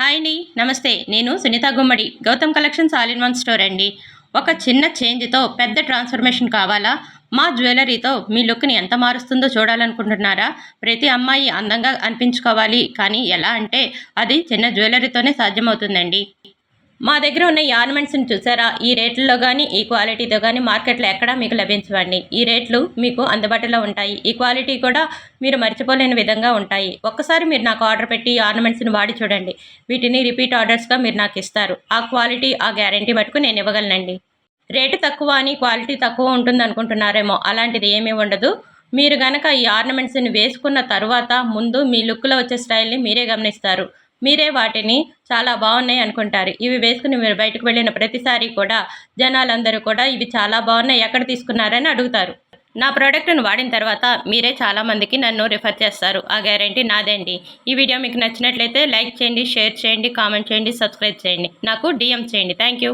Hi అండి నమస్తే. నేను Sunitha Gummadi Gautam collections all in one store అండి. ఒక చిన్న చేంజ్తో పెద్ద ట్రాన్స్ఫర్మేషన్ కావాలా? మా జ్యువెలరీతో మీ లుక్ని ఎంత మారుస్తుందో చూడాలనుకుంటున్నారా? ప్రతి అమ్మాయి అందంగా అనిపించుకోవాలి కానీ ఎలా అంటే అది చిన్న జ్యువెలరీతోనే సాధ్యమవుతుందండి. మా దగ్గర ఉన్న ఈ ఆర్నమెంట్స్ని చూసారా? ఈ రేట్లలో కానీ ఈ క్వాలిటీతో కానీ మార్కెట్లో ఎక్కడా మీకు లభించవండి. ఈ రేట్లు మీకు అందుబాటులో ఉంటాయి. ఈ క్వాలిటీ కూడా మీరు మర్చిపోలేని విధంగా ఉంటాయి. ఒక్కసారి మీరు నాకు ఆర్డర్ పెట్టి ఈ ఆర్నమెంట్స్ని వాడి చూడండి. వీటిని రిపీట్ ఆర్డర్స్గా మీరు నాకు ఇస్తారు. ఆ క్వాలిటీ ఆ గ్యారంటీ మటుకు నేను ఇవ్వగలనండి. రేటు తక్కువ అని క్వాలిటీ తక్కువ ఉంటుంది అనుకుంటున్నారేమో అలాంటిది ఏమీ ఉండదు. మీరు గనక ఈ ఆర్నమెంట్స్ని వేసుకున్న తర్వాత ముందు మీ లుక్లో వచ్చే స్టైల్ని మీరే గమనిస్తారు. మీరే వాటిని చాలా బాగున్నాయి అనుకుంటారు. ఇవి వేసుకుని మీరు బయటకు వెళ్ళిన ప్రతిసారి కూడా జనాలందరూ కూడా ఇవి చాలా బాగున్నాయి. ఎక్కడ తీసుకున్నారని అడుగుతారు. నా ప్రోడక్ట్ను వాడిన తర్వాత మీరే చాలామందికి నన్ను రిఫర్ చేస్తారు. ఆ గ్యారంటీ నాదండి. ఈ వీడియో మీకు నచ్చినట్లయితే లైక్ చేయండి షేర్ చేయండి కామెంట్ చేయండి సబ్స్క్రైబ్ చేయండి. నాకు డిఎం చేయండి. Thank you.